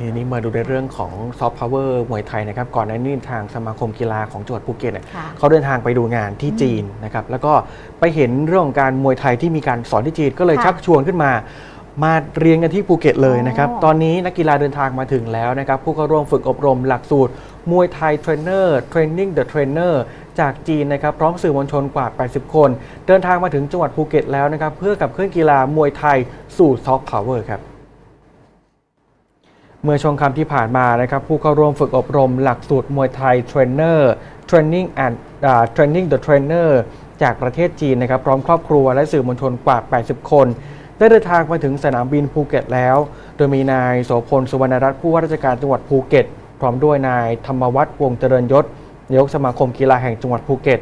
ทีนี้มาดูในเรื่องของซอฟต์พาวเวอร์มวยไทยนะครับก่อนหน้านี้ทางสมาคมกีฬาของจังหวัดภูเก็ตเนี่ยค่ะ เขาเดินทางไปดูงานที่จีนนะครับแล้วก็ไปเห็นเรื่องของการมวยไทยที่มีการสอนที่จีนก็เลยค่ะชักชวนขึ้นมา มาเรียนกันที่ภูเก็ตเลยนะครับ อ๋อ ตอนนี้นักกีฬาเดินทางมาถึงแล้วนะครับผู้เข้าร่วมฝึกอบรมหลักสูตร มวยไทยเทรนเนอร์เทรนนิ่งเดอะเทรนเนอร์จากจีนนะครับพร้อมสื่อมวลชนกว่า 80 คน เดินทางมาถึงจังหวัดภูเก็ตแล้วนะครับเพื่อกับเคลื่อนกีฬามวยไทยสู่ซอฟต์พาวเวอร์ครับ เมื่อช่วงค่ำที่ผ่านมานะครับผู้เข้าร่วมฝึกอบรมหลักสูตรมวยไทยเทรนเนอร์เทรนนิ่งแอนด์เทรนนิ่งเดอะเทรนเนอร์จากประเทศจีนนะครับพร้อมครอบครัวและสื่อมวลชนกว่า 80 คน ได้เดินทางมาถึงสนามบินภูเก็ตแล้ว โดยมีนายโสพลสุวรรณรัตน์ผู้ว่าราชการจังหวัดภูเก็ต พร้อมด้วยนายธรรมวัฒน์วงเจริญยศนายกสมาคมกีฬาแห่งจังหวัดภูเก็ต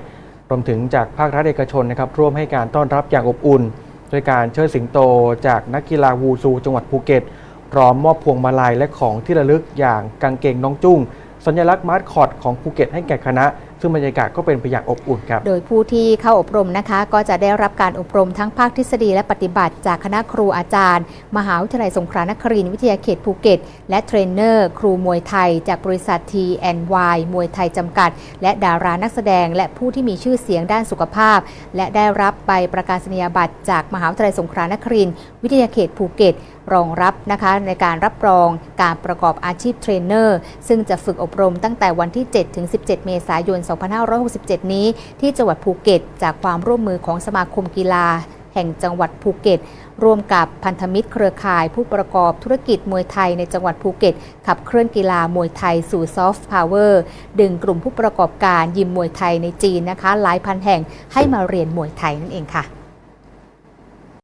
รวมถึงจากภาครัฐเอกชนนะครับร่วมให้การต้อนรับอย่างอบอุ่นโดยการเชิดสิงโตจากนักกีฬาวูซูจังหวัดภูเก็ต พร้อมมอบพวงมาลัยและของที่ระลึกอย่างกางเกงน้องจุ้ง สัญลักษณ์มาสคอตของภูเก็ตให้แก่คณะ ซึ่งบรรยากาศก็เป็นไปอย่างอบอุ่นครับ โดยผู้ที่เข้าอบรมนะคะ ก็จะได้รับการอบรมทั้งภาคทฤษฎีและปฏิบัติจากคณะครูอาจารย์ มหาวิทยาลัยสงขลานครินทร์วิทยาเขตภูเก็ต และเทรนเนอร์ ครูมวยไทย จากบริษัท T&Y มวยไทยจำกัด และดารานักแสดง และผู้ที่มีชื่อเสียงด้านสุขภาพ และได้รับใบประกาศนียบัตรจากมหาวิทยาลัยสงขลานครินทร์วิทยาเขตภูเก็ตรองรับนะคะในการรับรองการประกอบอาชีพเทรนเนอร์ซึ่งจะฝึกอบรมตั้งแต่วันที่ 7 ถึง 17 เมษายน2567 นี้ ที่จังหวัดภูเก็ต จากความร่วมมือของสมาคมกีฬา แห่งจังหวัดภูเก็ต ร่วมกับพันธมิตรเครือข่ายผู้ประกอบธุรกิจมวยไทยในจังหวัดภูเก็ต ขับเคลื่อนกีฬามวยไทยสู่ซอฟต์พาวเวอร์ดึงกลุ่มผู้ประกอบการยิมมวยไทยในจีนนะคะ หลายพันแห่งให้มาเรียนมวยไทยนั่นเองค่ะ